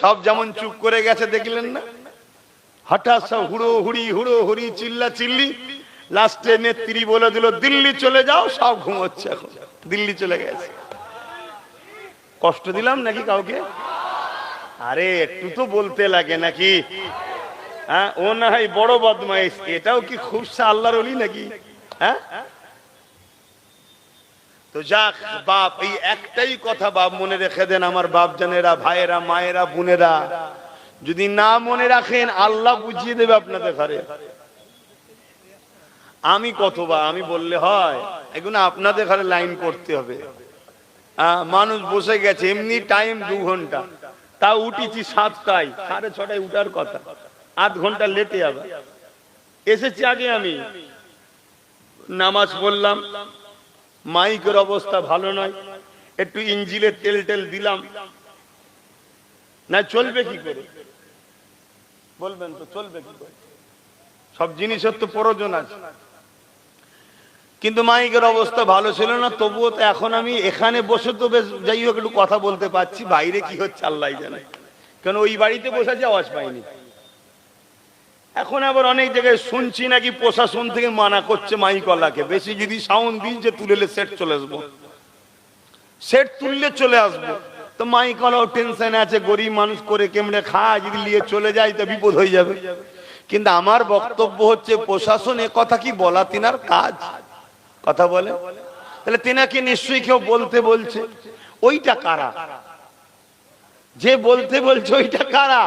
সব যেমন চুপ করে গেছে, দেখলেন না? হঠাৎ সব হুড়ো হুড়ি হুড়ো হুড়ি, চিল্লা চিল্লি। লাস্টে নেত্রী বলে দিল, দিল্লি চলে যাও, সব ঘুমোচ্ছে এখন। দিল্লি চলে গেছে। কষ্ট দিলাম নাকি কাউকে? আরে, একটু তো বলতে লাগে নাকি? হ্যাঁ ও না হয় বড় বদমাইশ, এটাও কি খুব আল্লাহর অলি নাকি? হ্যাঁ? তো যাক, বাপ, এই একটাই কথা বাপ মনে রেখে দেন আমার বাপ জানেরা ভাইয়েরা, মায়েরা, বোনেরা। যদি না মনে রাখেন, আল্লাহ বুঝিয়ে দেবে আপনাদের ঘরে। আমি কতবা আমি বললে হয়, এগুলো আপনাদের ঘরে লাইন করতে হবে। মানুষ বসে গেছে, এমনি টাইম দু ঘণ্টা। তা উঠেছি সাতটায়, সাড়ে ছটায় উঠার কথা। আধ ঘণ্টা লেটে আবার। এসেছি আগে আমি। নামাজ পড়লাম। মাইকের অবস্থা ভালো নয়। একটু ইঞ্জিলের তেল টেল দিলাম। না, চলবে কি করে? বলবেন তো, চলবে কি করে? সব জিনিসের তো প্রয়োজন আছে। কিন্তু মাইকের অবস্থা ভালো ছিল না, তবুও তো এখন আমি এখানে বসে তো বেশ, যাই হোক, একটু কথা বলতে পারছি। বাইরে কি হচ্ছে আল্লাহ জানে। কেন ওই বাড়িতে বসে আওয়াজ পাইনি। এখন আবার অনেক জায়গায় শুনছি নাকি প্রশাসন থেকে মানা করছে মাইকলাকে। বেশি যদি সাউন্ড দিস যে তুলেলে সেট চলে আসব। সেট তুললে চলে আসব। তো মাইকলাও টেনশন আছে, গরিব মানুষ করে কেমনে খায়, যদি নিয়ে চলে যায় তো বিপদ হয়ে যাবে। কিন্তু আমার বক্তব্য হচ্ছে, প্রশাসন এ কথা কি বলা তিনার কাজ? কথা বলে? তাহলে তিনাকে নিশ্চয়ই কেউ বলতে বলছে, ওইটা কারা? যে বলতে বলছে, ওইটা কারা?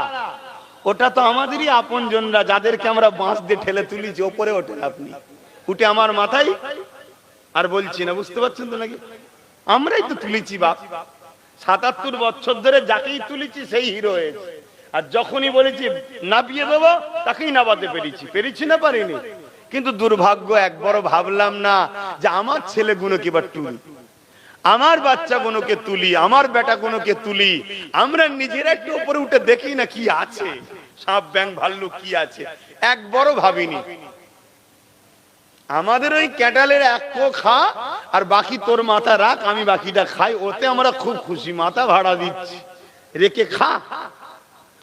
ওটা তো আমাদেরই আপনজনরা যাদেরকে আমরা বাঁশ দিয়ে ঠেলে তুলিছি, ওপরে ওঠেন আপনি। উঠে আমার মাথায় আর বলছি না, বুঝতে পারছেন তো নাকি? আমরাই তো তুলেছি বাপ। সাতাত্তর বছর ধরে যাকেই তুলেছি সেই হিরো হয়েছে। আর যখনই বলেছি, নাবিয়ে দেবো, তাকেই নাবাতে পেরেছি। পেরেছি না পারিনি। কিন্তু দুর্ভাগ্য, একবারও ভাবলাম না যে আমার ছেলেগুলো কি বা তুলি আমার বাচ্চা গুলোকে তুলি, আমার বেটা গুলোকে তুলি, আমরা নিজেরা একটু উপরে উঠে দেখি না কি আছে। সাপ ব্যাং ভাল্লুক কি আছে? একবারও ভাবিনি। আমাদের ওই ক্যাটালের এক কো খা, আর বাকি তোর মাথা রাখ, আমি বাকিটা খাই, ওতে আমরা খুব খুশি, মাথা ভাড়া দিচ্ছি। রেখে খা।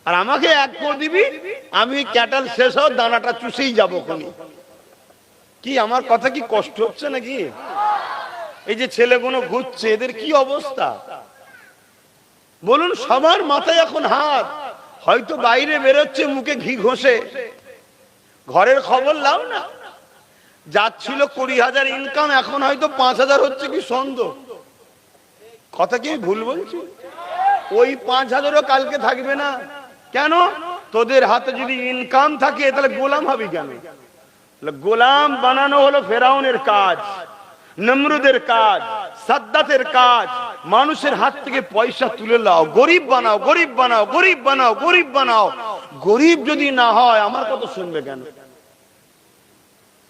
আর আমাকে এক কো দিবি, আমি ক্যাটাল শেষ হোক দানাটা চুষেই যাব কি, আমার কথা কি কষ্ট হচ্ছে নাকি? এই যে ছেলে ছেলেগুলো ঘুরছে, এদের কি অবস্থা? বলুন, সবার মাথায় এখন হাত। হয়তো বাইরে বেরোচ্ছে, মুখে ঘি ঘষে। ঘরের খবর লাও না। যাচ্ছিল কুড়ি হাজার ইনকাম এখন হয়তো পাঁচ হাজার হচ্ছে কি সন্দেহ কথা কি ভুল বলছি? ওই পাঁচ হাজারও কালকে থাকবে না। কেন? তোদের হাতে যদি ইনকাম থাকে, তাহলে গোলাম হবে কেন? গোলাম বানানো হলো ফেরাউনের কাজ। নমরুদের কাজ, সাদ্দাতের কাজ, মানুষের হাত থেকে পয়সা তুলে লাও গরিব বানাও গরিব বানাও গরিব বানাও গরিব বানাও। গরিব যদি না হয়, আমার কথা শুনবে কেন?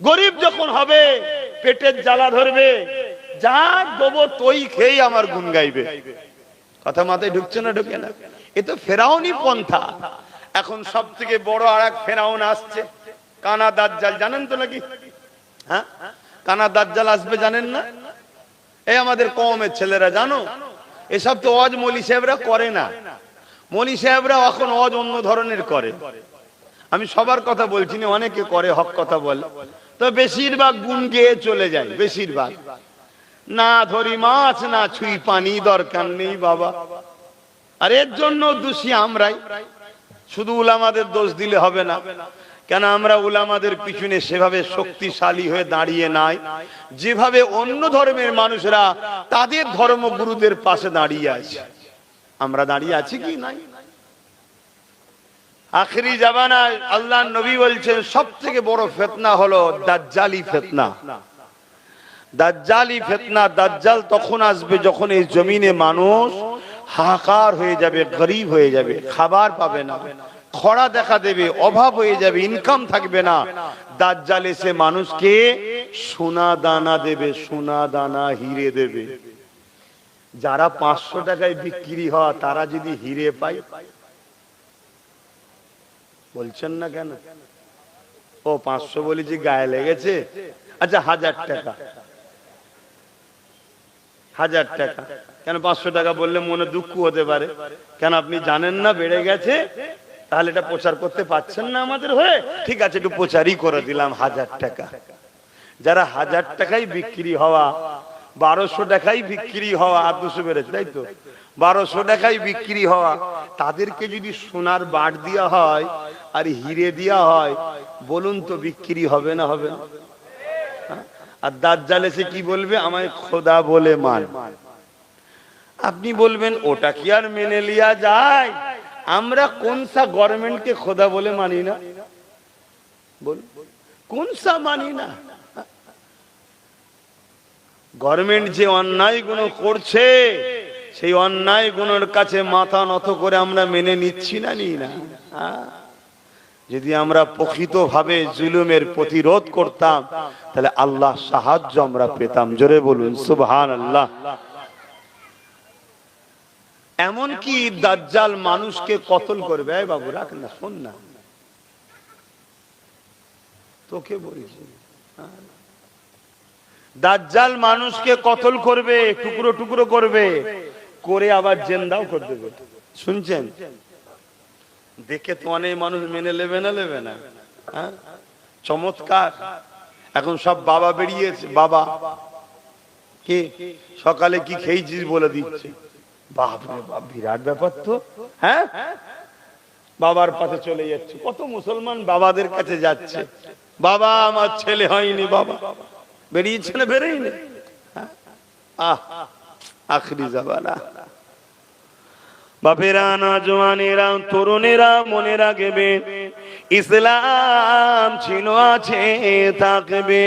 গরিব যখন হবে, পেটের জ্বালা ধরবে, যা দেবো তৈ খেয়ে আমার গুণ গাইবে। কথা মাথায় ঢুকছে না, ঢুকে না? এ তো ফেরাউনি পন্থা। এখন সব থেকে বড় আর এক ফেরাউন আসছে, কানা দাজ্জাল। জানেন তো নাকি? হ্যাঁ? কানা দাজ্জাল আসবে জানেন না? এই আমাদের কমের ছেলেরা, জানো? এসব তো অজ মলি সাহেবরা করে না। মলি সাহেবরা এখন অজ অন্য ধরনের করে। আমি সবার কথা বলছি না, অনেকে করে, হক কথা বলে। তো বেশিরভাগ গুণ গেয়ে চলে যায়, বেশিরভাগ। না ধরি মাছ, না ছুঁই পানি, দরকার নেই বাবা। আর এর জন্য দোষী আমরাই। শুধু উলামাদের দোষ দিলে হবে না। কেন আমরা উলামাদের পিছনে সেভাবে শক্তিশালী হয়ে দাঁড়িয়ে নাই? যেভাবে অন্য ধর্মের মানুষরা তাদের ধর্মগুরুদের পাশে দাঁড়িয়ে আছে। আমরা দাঁড়িয়ে আছি কি নাই? আখরি জামানায় আল্লাহ নবী বলছেন সব থেকে বড় ফেতনা হলো দাজ্জালি ফেতনা। দাজ্জালি ফেতনা, দাজ্জাল তখন আসবে যখন এই জমিনে মানুষ হাহাকার হয়ে যাবে, গরিব হয়ে যাবে, খাবার পাবে না। খরা দেখা দেবে, অভাব হয়ে যাবে ইনকাম থাকবে না। দাজ্জাল এসে মানুষকে সোনা দানা দেবে, সোনা দানা হিরে দেবে। যারা পাঁচশো টাকায় বিক্রি হয়, তারা যদি হিরে পায়, বলছেন না কেন? ও পাঁচশো বলেছি, গায়ে লেগেছে? আচ্ছা হাজার টাকা। হাজার টাকা। কেন পাঁচশো টাকা বললে মনে দুঃখ হতে পারে? কেন আপনি জানেন না বেড়ে গেছে? তাহলে এটা প্রচার করতে পারছেন না আমাদের হয়ে? ঠিক আছে, একটু প্রচারই করে দিলাম হাজার টাকা। যারা হাজার টাকায় বিক্রি হওয়া, বারোশো টাকায় বিক্রি হওয়া, আর দুশো বেড়েছে, তাই তো? বারোশো টাকায় বিক্রি হওয়া, তাদেরকে যদি সোনার বাট দেওয়া হয়, আর হিরে দেওয়া হয়, বলুন তো বিক্রি হবে না হবে না? হ্যাঁ? আর দাজ্জাল এসে কি বলবে? আমায় খোদা বলে মান। আপনি বলবেন, ওটা কি আর মেনে লিয়া যায়? আমরা কোন সা গভর্নমেন্টকে খোদা বলে মানি না? বল। কোন সা মানি না? গভর্নমেন্ট যে অন্যায়গুলো করছে, সেই অন্যায়গুলোর কাছে মাথা নত করে আমরা মেনে নিচ্ছি না নি না? যদি আমরা প্রকৃত ভাবে জুলুমের প্রতিরোধ করতাম, তাহলে আল্লাহ সাহায্য আমরা পেতাম। জোরে বলুন সুবহান আল্লাহ এমন কি দাজ্জাল মানুষকে কতল করবে? বাবু রাখ না শোন না। তোকে বলছি। দাজ্জাল মানুষকে কতল করবে? টুকরো টুকরো করবে। করে আবার জেন্দাও করে দেবে। শুনছেন? দেখে তো অনেক মানুষ মেনে নেবে না নেবে না। হ্যাঁ? চমৎকার। এখন সব বাবা বেরিয়েছে। বাবা। কে? সকালে কি খেয়েছিস বলে দিচ্ছে? বাপ বিরাট ব্যাপার তো হ্যাঁ? বাবার পাশে চলে যাচ্ছে। কত মুসলমান বাবাদের কাছে যাচ্ছে। বাবা, আমার ছেলে হয়নি, বাবা। বেরিয়েছে না, বেরোয়নি? আখরি বাপেরা তরুণেরা ইসলাম ছিল আছে, থাকবে।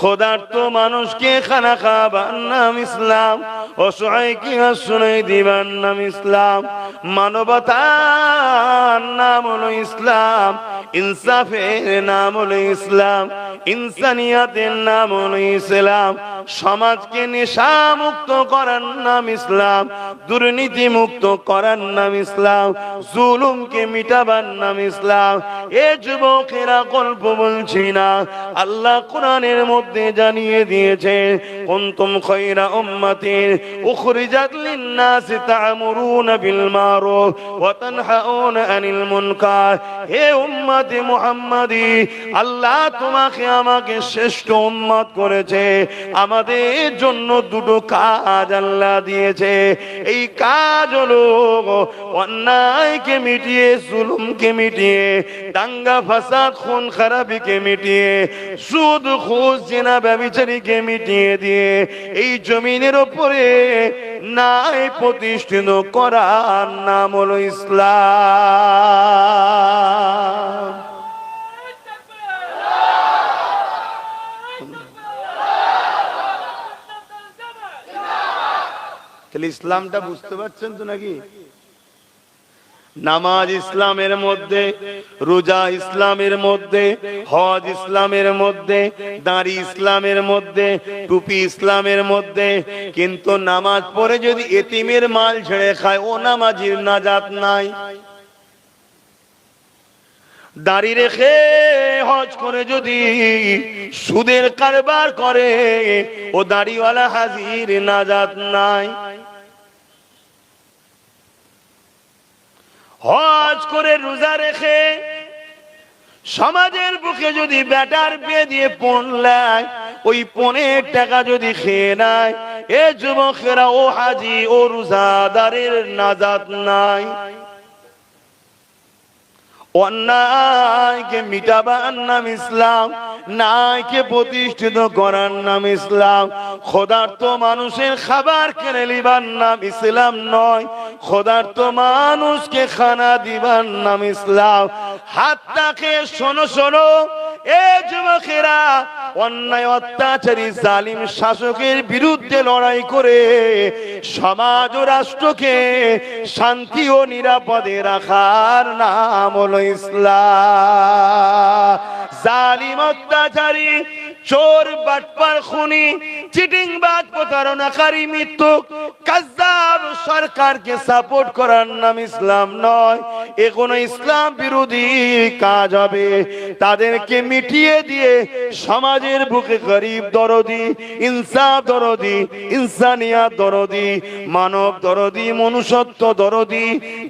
খোদার তো মানুষকে খানা খাবার নাম ইসলাম, অসহায় কি আশ্রয় দিবার নাম ইসলাম, মানবতার নাম হলো ইসলাম, ইনসাফের নাম হলো ইসলাম, ইনসানিয়াতের নাম হলো ইসলাম, সমাজকে নেশা মুক্ত করার নাম ইসলাম দুর্নীতি মুক্ত করার নাম ইসলাম, জুলুমকে মিটাবার নাম ইসলাম, এ যুবকেরা গল্প বলছি না, আল্লাহ কোরআনের মধ্যে জানিয়ে দিয়েছে, কুনতুম খায়রা উম্মাতিন উখরিজাত লিন-নাসি তা'মুরুনা বিল মারুফ ওয়া তানহাউনা আনিল মুনকার। হে উম্মতে মুহাম্মাদি, আল্লাহ তোমাকে আমাকে শ্রেষ্ঠ উম্মত করেছে। আমাদের জন্য দুটো কাজ আল্লাহ দিয়েছে। এই কাজ হলো অন্যায়কে মিটিয়ে, জুলুমকে মিটিয়ে দাঙ্গা ফাসাদ খুন খারাপিকে মিটিয়ে সুদ খুশ জেনা ব্যবিচারীকে মিটিয়ে দিয়ে এই জমিনের ওপরে নাই প্রতিষ্ঠিত করার নাম হলো ইসলাম। তাহলে ইসলামটা বুঝতে পারছেন তো নাকি? নামাজ ইসলামের মধ্যে, রোজা ইসলামের মধ্যে, হজ ইসলামের মধ্যে, দাঁড়ি ইসলামের মধ্যে, টুপি ইসলামের মধ্যে। কিন্তু নামাজ পড়ে যদি এতিমের মাল ছেড়ে খায়, ও নামাজির নাজাত নাই। দাড়ি রেখে হজ করে যদি সুদের কারবার করে, ও দাড়িওয়ালা হাজির নাজাত নাই। হজ করে রোজা রেখে সমাজের বুকে যদি ব্যাটার পেয়ে দিয়ে পণ ওই পনেরো টাকা যদি খেয়ে নেয়, এ যুবকেরা, ও হাজি, ও রোজাদারের নাজাত নাই। অন্যায়কে মিটাবার নাম ইসলাম নাইকে প্রতিষ্ঠিত করার নাম ইসলাম। খোদার্থ মানুষের খাবার কেড়ে নিবার নাম ইসলাম নয় খোদার্থ মানুষকে খানা দিবার নাম ইসলাম। হাত হাতটাকে শোনো শোনো, এ যুবকেরা, অন্যায়, অত্যাচারী, জালিম শাসকের বিরুদ্ধে লড়াই করে সমাজ ও রাষ্ট্রকে শান্তি ও নিরাপদে রাখার নাম হলো ইসলাম। জালিম অত্যাচারী চোর বাটপার খুনি চিটিং বাদ প্রতারণাকারী মৃত্যু কাজ্জাব সরকারকে সাপোর্ট করার নাম ইসলাম নয়। এ কোনো ইসলাম বিরোধী কাজ হবে। তাদেরকে মিটিয়ে দিয়ে সমাজের বুকে গরিব দরদি, ইনসাফ দরদি ইনসানিয়া দরদি, মানব দরদি, মনুষ্যত্ব দরদি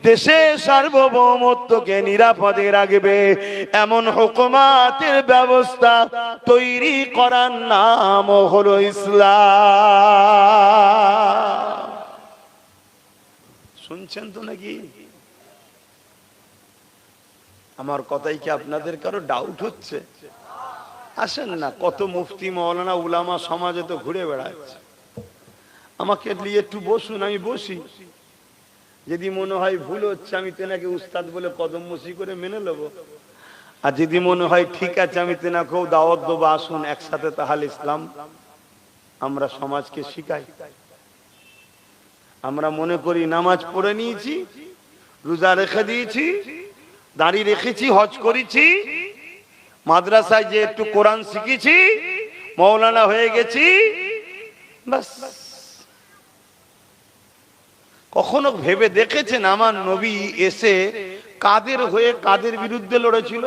দেশের সার্বভৌমত্বকে নিরাপদে রাখবে। এমন হুকুমাতের ব্যবস্থা তৈরি করার নাম হলো ইসলাম। শুনছেন তো নাকি? আমার কথাই কি আপনাদের কারও ডাউট হচ্ছে? আসেন না, কত মুফতি মৌলানা উলামা সমাজে তো ঘুরে বেড়াচ্ছে। আমাকে নিয়ে একটু বসুন, আমি বসি। যদি মনে হয় ভুল হচ্ছে, আমি তেনাকে উস্তাদ বলে কদম মসি করে মেনে নেব। আর যদি মনে হয় ঠিক আছে, আমি তেনাকেও দাওয়াত দেবো, আসুন, একসাথে তাহলে ইসলাম আমরা সমাজকে শিখাই। আমরা মনে করি নামাজ পড়ে নিয়েছি, রোজা রেখে দিয়েছি, দাড়ি রেখেছি, হজ করেছি, মাদ্রাসায় যে একটু কোরআন শিখেছি, মৌলানা হয়ে গেছি কখনো ভেবে দেখেছেন আমার নবী এসে কাদের হয়ে কাদের বিরুদ্ধে লড়েছিল?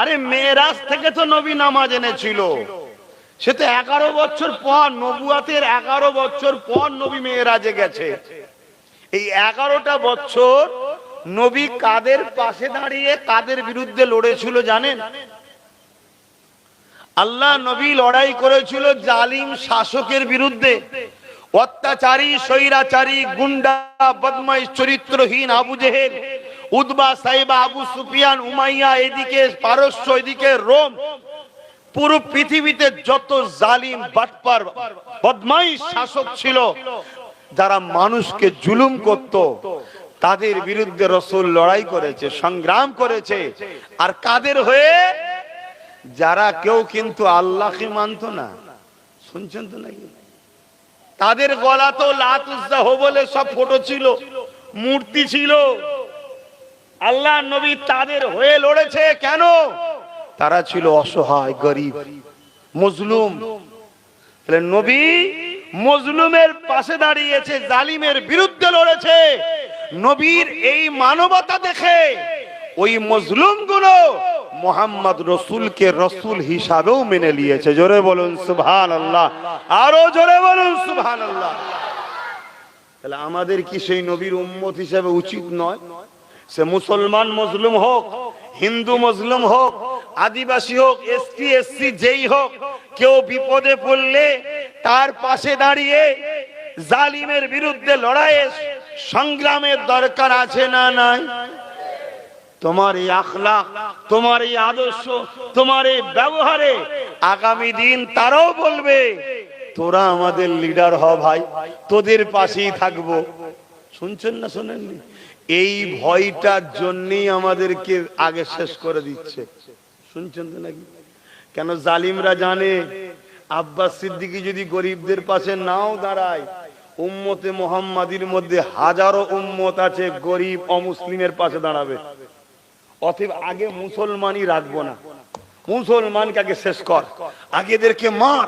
আরে মেয়েরাজ থেকে তো নবী নামাজ এনেছিল। সে তো এগারো বছর পর নবুয়াতের এগারো বছর পর নবী মেয়েরাজে গেছে। এই এগারোটা বছর নবী কাদের পাশে দাঁড়িয়ে কাদের বিরুদ্ধে লড়েছিল জানেন? আল্লাহ নবী লড়াই করেছিল জালিম শাসকের বিরুদ্ধে। অত্যাচারী, স্বৈরাচারী, গুন্ডা বদমাই চরিত্রহীন আবু জেহেল, উদবা সাইবা আবু সুফিয়ান, উমাইয়া, এদিকে পারস্য, এদিকে রোম পুরো পৃথিবীতে যত জালিম, বাটপার, বদমাইশ শাসক ছিল, যারা মানুষকে জুলুম করত, তাদের বিরুদ্ধে রসুল লড়াই করেছে, সংগ্রাম করেছে। আর কাদের হয়ে? যারা কেউ কিন্তু আল্লাহকে মানত না। শুনছেন তো নাকি? তাদের গলা তো লাতুজাহ বলে সব ফটো ছিল, মূর্তি ছিল। আল্লাহ নবী তাদের হয়ে লড়েছে কেন? তারা ছিল অসহায়, গরিব, মজলুম। নবী মজলুমের পাশে দাঁড়িয়েছে, জালিমের বিরুদ্ধে লড়েছে। নবীর এই মানবতা দেখে ওই মজলুমগুলো মোহাম্মদ রসুলকে রসুল হিসাবেও মেনে নিয়েছে। জোরে বলুন সুবহান আল্লাহ আরও জোরে বলুন সুবহান আল্লাহ তাহলে আমাদের কি সেই নবীর উম্মত হিসাবে উচিত নয়? সে মুসলমান মজলুম হোক, হিন্দু মজলুম হোক আদিবাসী হোক এসটি এসসি, যেই হোক, কেউ বিপদে পড়লে তার পাশে দাঁড়িয়ে জালিমের বিরুদ্ধে লড়াইয়ে সংগ্রামের দরকার আছে না নাই? তোমার এই আখলাক তোমার এই আদর্শ, তোমার এই ব্যবহারে আগামী দিন তারাও বলবে, তোরা আমাদের লিডার হ ভাই, তোদের পাশেই থাকব। শুনছেন না শোনেননি? এই ভয়টার জন্যই আমাদেরকে আগে শেষ করে দিচ্ছে। শুনছেন তো নাকি? কেন জালিমরা জানে? আব্বাস সিদ্দিকি যদি গরিবদের পাশে নাও দাঁড়ায়, উম্মতে মোহাম্মাদির মধ্যে হাজারো উম্মত আছে গরিব অমুসলিমের পাশে দাঁড়াবে। অতএব আগে মুসলমানই রাখব না। মুসলমানকে আগে শেষ কর। আগে এদেরকে মার,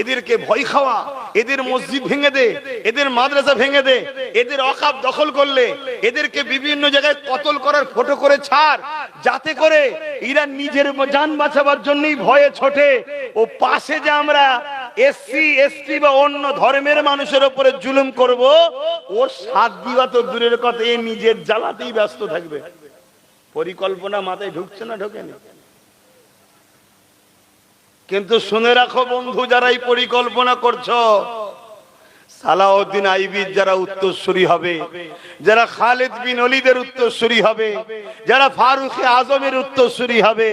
এদেরকে ভয় খাওয়া, এদের মসজিদ ভেঙে দে, এদের মাদ্রাসা ভেঙে দে, এদের অকাপ দখল করলে, এদেরকে বিভিন্ন জায়গায় কতল করার ফটো করে ছাড়, যাতে করে এরা নিজের যান বাঁচাবার জন্যই ভয়ে ছোটে। ও পাশে যে আমরা এসসি এসটি বা অন্য ধর্মের মানুষের উপরে জুলুম করব ও সাত দিবা তো দূরের কথা, এ নিজের জ্বালাতেই ব্যস্ত থাকবে। পরিকল্পনা মাথায় ঢুকছে না, ঢোকেনি। কিন্তু শুনে রাখো বন্ধু যারা এই পরিকল্পনা করছ, সালাউদ্দিন আইবির যারা উত্তরসূরি হবে, যারা খালেদ বিন অলিদের উত্তরসূরি হবে, যারা ফারুক আজমের উত্তরসূরি হবে,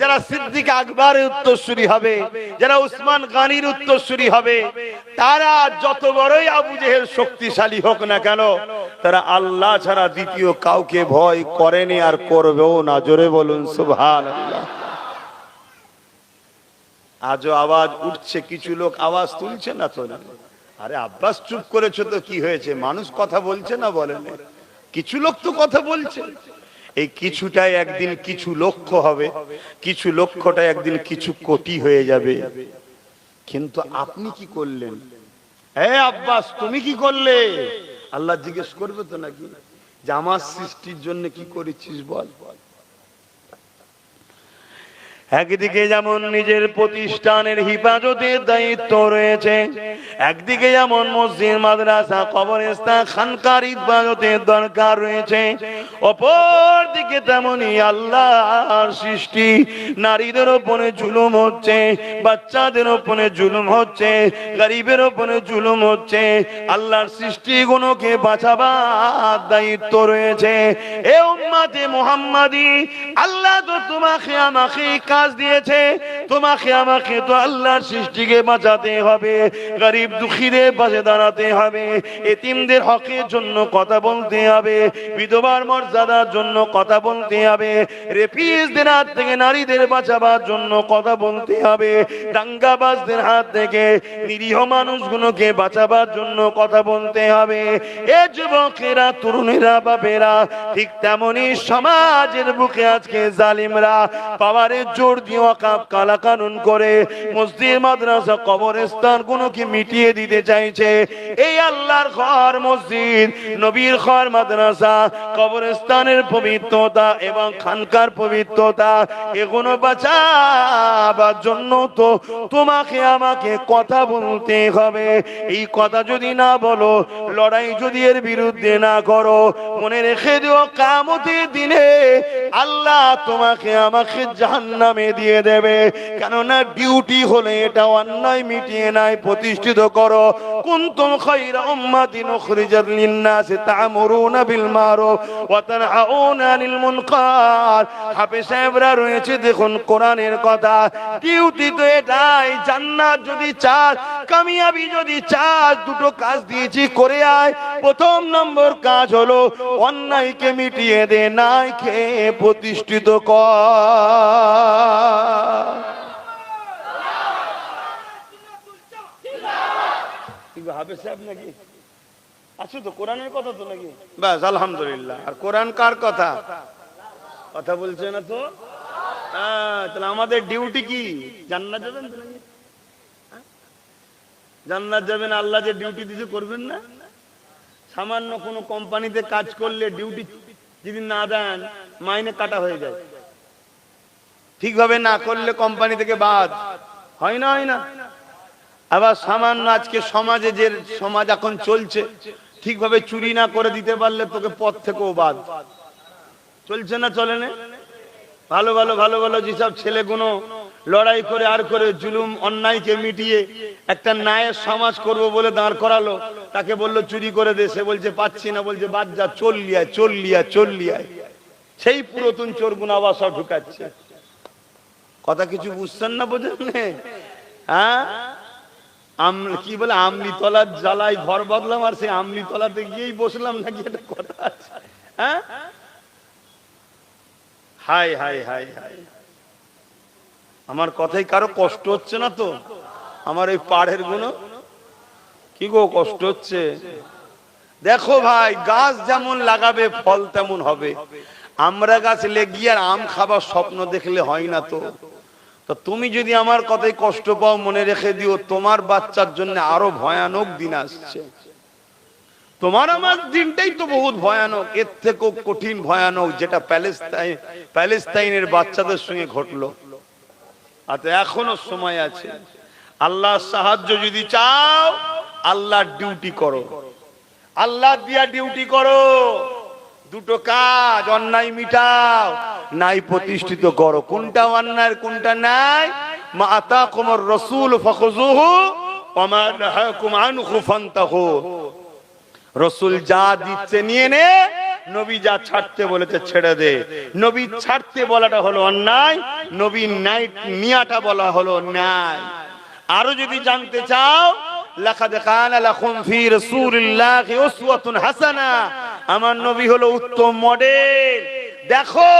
যারা সিদ্দিক আকবরের উত্তরসূরি হবে, যারা উসমান গানির উত্তরসূরি হবে, তারা যত বড়ই আবু জেহেল শক্তিশালী হোক না কেন, তারা আল্লাহ ছাড়া দ্বিতীয় কাউকে ভয় করেনি আর করবেও না। জোরে বলুন সুবহান আল্লাহ আজও আওয়াজ উঠছে, কিছু লোক আওয়াজ তুলছে না তো না? আরে আব্বাস, চুপ করেছ তো, কি হয়েছে? মানুষ কথা বলছে না বলেন কিছু লোক তো কথা বলছে। এই কিছুটাই একদিন কিছু লক্ষ্য হবে, কিছু লক্ষ্যটা একদিন কিছু কোটি হয়ে যাবে। কিন্তু আপনি কি করলেন? হে আব্বাস, তুমি কি করলে? আল্লাহ জিজ্ঞেস করবে তো নাকি? যে আমার সৃষ্টির জন্য কি করেছিস বল বল? একদিকে যেমন নিজের প্রতিষ্ঠানের হিফাজতের দায়িত্ব রয়েছে, একদিকে যেমন মসজিদ, মাদ্রাসা, কবরস্থান, খানকার হিফাজতের দরকার রয়েছে অপর দিকে তেমনই আল্লাহর সৃষ্টি, নারীদের ওপরে জুলুম হচ্ছে, বাচ্চাদের ওপরে জুলুম হচ্ছে, গরিবের ওপরে জুলুম হচ্ছে, আল্লাহর সৃষ্টি সৃষ্টিগুলোকে বাঁচাবার দায়িত্ব রয়েছে। এ উম্মাতে মুহাম্মাদি, আল্লাহ তো তোমাকে আমাকে কাজ দিয়েছে, তোমাকে আমাকে তো আল্লাহর সৃষ্টিকে বাঁচাতে হবে, গরিব দুঃখীদের পাশে দাঁড়াতে হবে, এতিমদের হকের জন্য কথা বলতে হবে, বিধবার মর্যাদার জন্য কথা বলতে হবে রেপিসদের হাত থেকে নারীদের বাঁচাবার জন্য কথা বলতে হবে, দাঙ্গাবাজদের হাত থেকে নিরীহ মানুষগুলোকে বাঁচাবার জন্য কথা বলতে হবে, এ যুবকেরা, তরুণেরা, বাপেরা, ঠিক তেমনি সমাজের বুকে আজকে জালিমরা, পাওয়ারের জোর দিয়ে ওয়াকাব কালা কানুন করে মসজিদ, মাদ্রাসা, কবরস্থান গুলোকে মিটিয়ে দিতে চাইছে। এই আল্লাহর ঘর মসজিদ, নবীর ঘর, মাদ্রাসা, কবরস্থানের পবিত্রতা এবং খানকার পবিত্রতা, এগুলো বাঁচাবার জন্য তো তোমাকে আমাকে কথা বলতে হবে। এই কথা যদি না বলো, লড়াই যদি এর বিরুদ্ধে না করো, মনে রেখে দিও, কামতের দিনে আল্লাহ তোমাকে আমাকে জাহান্নামে দিয়ে দেবে। কেননা ডিউটি হলে এটা অন্যায় মিটিয়ে নাই, প্রতিষ্ঠিত করো। কুনতুম উম্মাতিন উখরিজাত তা'মুরুনা বিল মারুফ ওয়া তানহাউনা আনিল মুনকার হাফেজ সাহেবরা রয়েছে, দেখুন কোরআনের কথা। ডিউটি তো এটাই, জান্নাত যদি চাস, কামিয়াবি যদি চাস, দুটো কাজ দিয়েছি, করে আয়। প্রথম নম্বর কাজ হলো, অন্যায়কে মিটিয়ে দে নাইকে প্রতিষ্ঠিত কর। হাফেজ সাহেব নাকি? আছো তো কোরআনের কথা তো নাকি? ব্যাস আলহামদুলিল্লাহ। আর কোরআন কার কথা? কথা বলছে না তো? তাহলে আমাদের ডিউটি কি? জান্নাত যাবেন? জান্নাত যাবেন আল্লাহ যে ডিউটি দিতে করবেন না? সামান্য কোনো কোম্পানিতে কাজ করলে ডিউটি যদি না দেন মাইনে কাটা হয়ে যায়। ঠিকভাবে না করলে কোম্পানি থেকে বাদ। হয় না হয় না। আবার সামান্য আজকে সমাজে যে সমাজ এখন চলছে, ঠিকভাবে চুরি না করে দিতে পারলে তোকে পথ থেকেও বাদ। চলছে না, চলে না? ভালো ভালো ভালো ভালো যেসব ছেলেগুলো লড়াই করে আর করে জুলুম, অন্যায়কে মিটিয়ে একটা ন্যায়ের সমাজ করব বলে দাঁড় করালো, তাকে বলল, চুরি করে দে। সে বলছে, পাচ্ছি না। বলছে, বাদ যা চল্লিয়ায় চল্লিয়ায় চল্লিয়ায় সেই পুরাতন চোরগুলো আবার সব ঢুকাচ্ছে। কথা কিছু বুঝছেন না বোঝেন হ্যাঁ? কি বলে আমলি তলার জ্বালায় ঘর বদলাম আর সেই আমলি তলাতে গিয়েই বসলাম নাকি একটা কথা আছে? হ্যাঁ? হাই হাই হাই হাই আমার কথাই কারও কষ্ট হচ্ছে না তো? আমার এই পাড়েরগুলো কি গো কষ্ট হচ্ছে? দেখো ভাই, গাছ যেমন লাগাবে, ফল তেমন হবে। আমরা গাছ লেগিয়ে আর আম খাবার স্বপ্ন দেখলে হয় না তো? তো তুমি যদি আমার কথাই কষ্ট পাও, মনে রেখে দিও, তোমার বাচ্চার জন্য আরও ভয়ানক দিন আসছে। তোমার আমার দিনটাই তো বহুত ভয়ানক, এর থেকেও কঠিন ভয়ানক, যেটা প্যালেস্তাইন প্যালেস্তাইনের বাচ্চাদের সঙ্গে ঘটলো। আর তো এখনও সময় আছে। আল্লাহ সাহায্য যদি চাও, আল্লাহর ডিউটি করো। আল্লাহ দিয়া ডিউটি করো। দুটো কাজ, অন্যায় মিটাও। নাই প্রতিষ্ঠিত করো। কোনটা অন্যায় কোনটা নাই মা আতাকুমুর রাসূল আনহু রসুল যা দিচ্ছে নিয়ে নে, নবী যা বলেছে ছেড়ে দে। নবী ছাড়তে বলাটা হলো অন্যায় নবী নিয়াটা বলা আরও যদি জানতে চাও লাকাদ কানা লাকুম ফি রাসূলিল্লাহি উসওয়াতুন হাসানা। আমার নবী হলো উত্তম মডেল। দেখো,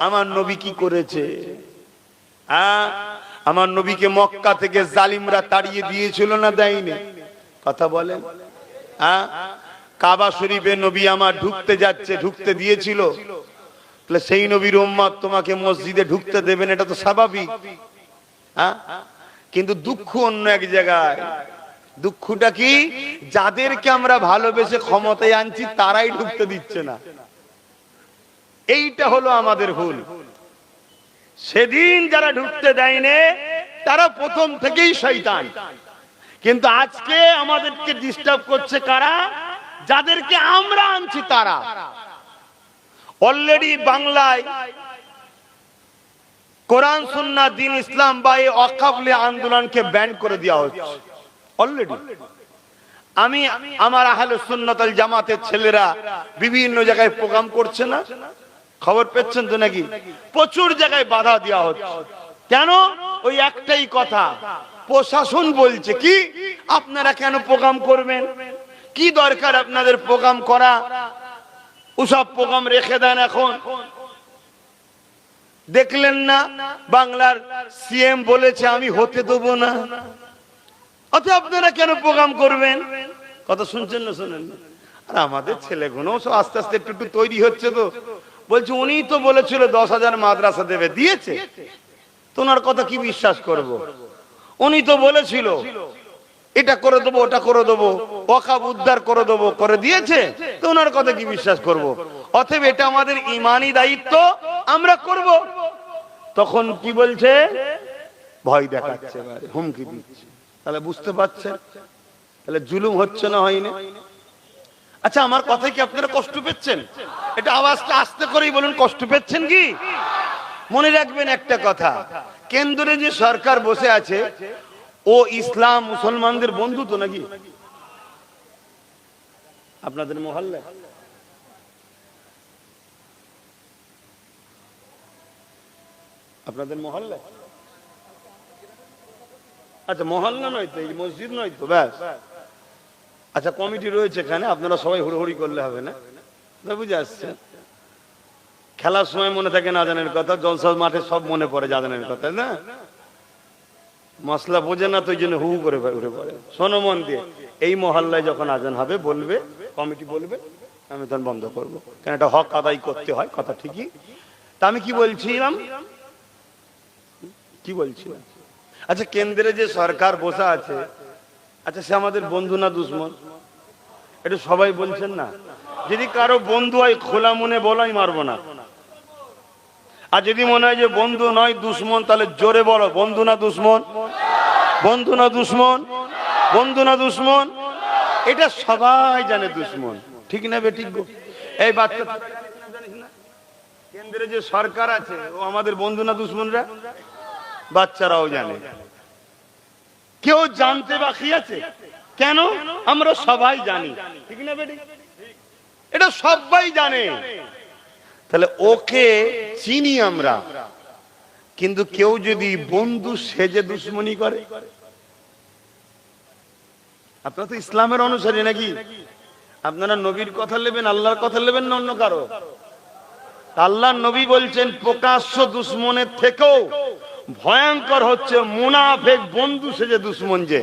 আমার নবী কি করেছে? হ্যাঁ? আমার নবীকে মক্কা থেকে জালিমরা তাড়িয়ে দিয়েছিল না দেয়নি? কথা বলেন। হ্যাঁ? কাবা শরীফে নবী আমার ঢুকতে যাচ্ছে, ঢুকতে দিয়েছিল। সেই নবীর উম্মাদ তোমাকে মসজিদে ঢুকতে দেবেন এটা তো স্বাভাবিক। হ্যাঁ? কিন্তু দুঃখ অন্য এক জায়গায়। দুঃখটা কি? যাদেরকে আমরা ভালোবেসে ক্ষমতায় আনছি, তারাই ঢুকতে দিচ্ছে না। এইটা হলো আমাদের ভুল। সেদিন যারা ঢুকতে দেয়নি, তারা প্রথম থেকেই শয়তান। কিন্তু আজকে আমাদেরকে ডিস্টার্ব করছে কারা? যাদেরকে আমরা আনছি তারা। অলরেডি বাংলায় কোরআন সুন্না দিন ইসলাম বা এই অকাবলি আন্দোলনকে ব্যান করে দেওয়া হচ্ছে। অলরেডি আমি আমার আহলে সুন্নাতাল জামাতের ছেলেরা বিভিন্ন জায়গায় প্রোগ্রাম করছে না? খবর পেচ্ছেন তো নাকি? প্রচুর জায়গায় বাধা দেওয়া হচ্ছে। কেন? ওই একটাই কথা। প্রশাসন বলছে কি, আপনারা কেন প্রোগ্রাম করবেন? কি দরকার আপনাদের প্রোগ্রাম করা? ওসব প্রোগ্রাম রেখে দেন এখন। দেখলেন না? বাংলার সিএম বলেছে, আমি হতে দেবো না। অথবা আপনারা কেন প্রোগ্রাম করবেন? কথা শুনছেন না শোনেন আর আমাদের ছেলেগুলো সব আস্তে আস্তে একটু একটু তৈরি হচ্ছে তো। বলছে উনি তো বলেছিল দশ হাজার মাদ্রাসা দেবে। দিয়েছে। তোমার কথা কি বিশ্বাস করব। উনি তো বলেছিল, এটা করে দেবো, ওটা করে দেবো অকাব উদ্ধার করে দেবো, করে দিয়েছে। তো ওনার কথা কি বিশ্বাস করব। অতএব এটা আমাদের ইমানি দায়িত্ব, আমরা করব। তখন কি বলছে? ভয় দেখাচ্ছে, হুমকি দিচ্ছে। তাহলে বুঝতে পারছেন? তাহলে জুলুম হচ্ছে না হয়নি? আচ্ছা আমার কথায় কি আপনারা কষ্ট পেচ্ছেন এটা আওয়াজটা আস্তে করেই বলুন, কষ্ট পেচ্ছেন কি? মনে রাখবেন একটা কথা, কেন্দ্রে যে সরকার বসে আছে, ও ইসলাম মুসলমানদের বন্ধু তো নাকি? আপনাদের মহল্লা আপনাদের মহল্লা আচ্ছা মহল্লা নয় তো, এই মসজিদ নয় তো, ব্যাস। আচ্ছা কমিটি রয়েছে এখানে, আপনারা সবাই হুড়োহুড়ি করলে হবে না? বুঝে আসছেন খেলার সময় মনে থাকে না জানের কথা জলসা মাঠে সব মনে পড়ে জানের কথা না? মশলা বোঝে না, তো ওই জন্য হু হু করে উঠে পড়ে। শোনো মন দিয়ে, এই মহল্লায় যখন আজান হবে, বলবে, কমিটি বলবে, আমি তখন বন্ধ করব। কেন, এটা হক আদায় করতে হয়, কথা ঠিকই। তা আমি কি বলছিলাম? কি বলছিলাম? আচ্ছা কেন্দ্রে যে সরকার বসে আছে আচ্ছা সে আমাদের বন্ধু না দুশ্মন? এটা সবাই বলছেন না? যদি কারও বন্ধু হয় খোলা মনে বলাই মারবো না। আর যদি মনে হয় যে বন্ধু নয় দুশ্মন তাহলে জোরে বলো বন্ধু না দুশ্মন? বন্ধু না দুশ্মন? বন্ধু না দুশ্মন? এটা সবাই জানে দুশ্মন। ঠিক না বে ঠিক? এই বাচ্চা কেন্দ্রে যে সরকার আছে ও আমাদের বন্ধু না দুশ্মনরা? বাচ্চারাও জানে। কেউ জানতে বাকি আছে? কেন? আমরা সবাই জানি। ঠিক না বেটি? এটা সবাই জানে। তাহলে ওকে চিনি আমরা। কিন্তু কেউ যদি বন্ধু সেজে দুশ্মনী করে? আপনারা তো ইসলামের অনুসারী নাকি? আপনারা নবীর কথা নেবেন, আল্লাহর কথা নেবেন না অন্য কারও? আল্লাহ নবী বলছেন, প্রকাশ্য দুশ্মনের থেকেও ভয়ঙ্কর হচ্ছে, মুনাফেক বন্ধু সেজে দুশ্মন যে।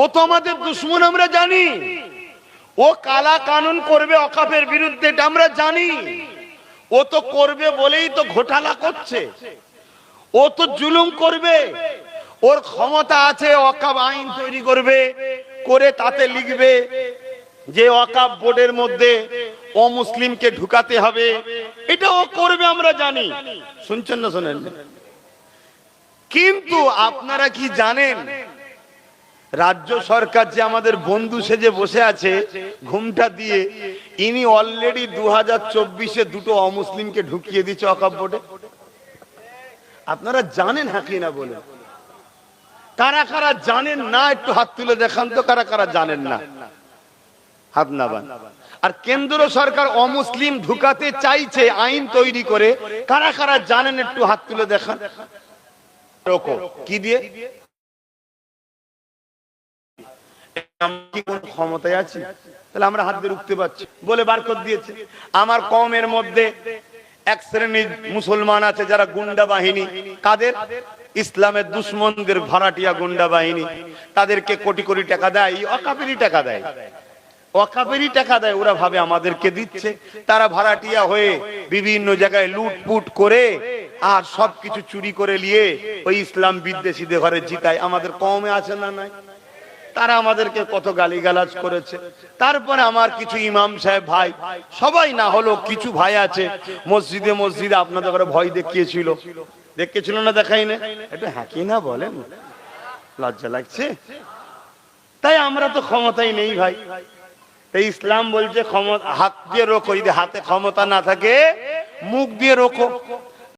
ও তো আমাদের দুশ্মন, আমরা জানি। ও কালা কানুন করবে অকাফের বিরুদ্ধে, এটা আমরা জানি। ও তো করবে বলেই তো ঘোটালা করছে। ও তো জুলুম করবে। ওর ক্ষমতা আছে অকাব আইন তৈরি করবে, করে তাতে লিখবে যে অকাব বোর্ডের মধ্যে অমুসলিমকে ঢুকাতে হবে। এটা ও করবে, আমরা জানি। শুনছেন না শোনেন? কিন্তু আপনারা কি জানেন? রাজ্য সরকার যে আমাদের বন্ধু সেজে বসে আছে, ঘুমটা দিয়ে, ইনি অলরেডি দু হাজার চব্বিশে দুটো অমুসলিমকে ঢুকিয়ে দিচ্ছে অকাব বোর্ডে আপনারা জানেন হাকি না বলে। কারা কারা জানেন না, একটু হাত তুলে দেখান তো, কারা কারা জানেন না। হাত না বান আর কেন্দ্র সরকার অমুসলিম ঢুকাতে চাইছে, আইন তৈরি করে, কারা কারা জানেন একটু হাত তুলে দেখান। রোকো। কি দিয়ে? কি কোন ক্ষমতায় আছি? তাহলে আমরা হাত দিয়ে রুখতে পারছি। বলে বার করে দিয়েছে। আমার কমের মধ্যে এক শ্রেণির মুসলমান আছে যারা গুন্ডা বাহিনী। কাদের? ইসলামের দুশ্মনদের ভাড়াটিয়া গুন্ডা বাহিনী। তাদেরকে কোটি কোটি টাকা দেয় অকাপেরই টাকা দেয়। অকাপেরই টাকা দেয়, ওরা ভাবে আমাদেরকে দিচ্ছে। তারা ভাড়াটিয়া হয়ে বিভিন্ন জায়গায় লুটপুট করে আর সবকিছু চুরি করে নিয়ে ওই ইসলাম বিদ্বেষীদের ঘরে জিতায়। আমাদের কমে আছে না নাই? তারা আমাদেরকে কত গালিগালাজ করেছে। তারপরে আমার কিছু ইমাম সাহেব ভাই, সবাই না হলো কিছু ভাই আছে, মসজিদে মসজিদে আপনাদের ঘরে ভয় দেখিয়েছিল। দেখিয়েছিল না দেখাই না একটু হাঁকি না বলেন। লজ্জা লাগছে? তাই আমরা তো ক্ষমতাই নেই ভাই। তাই ইসলাম বলছে ক্ষমতা, হাত দিয়ে রোখো, যদি হাতে ক্ষমতা না থাকে, মুখ দিয়ে রোখো।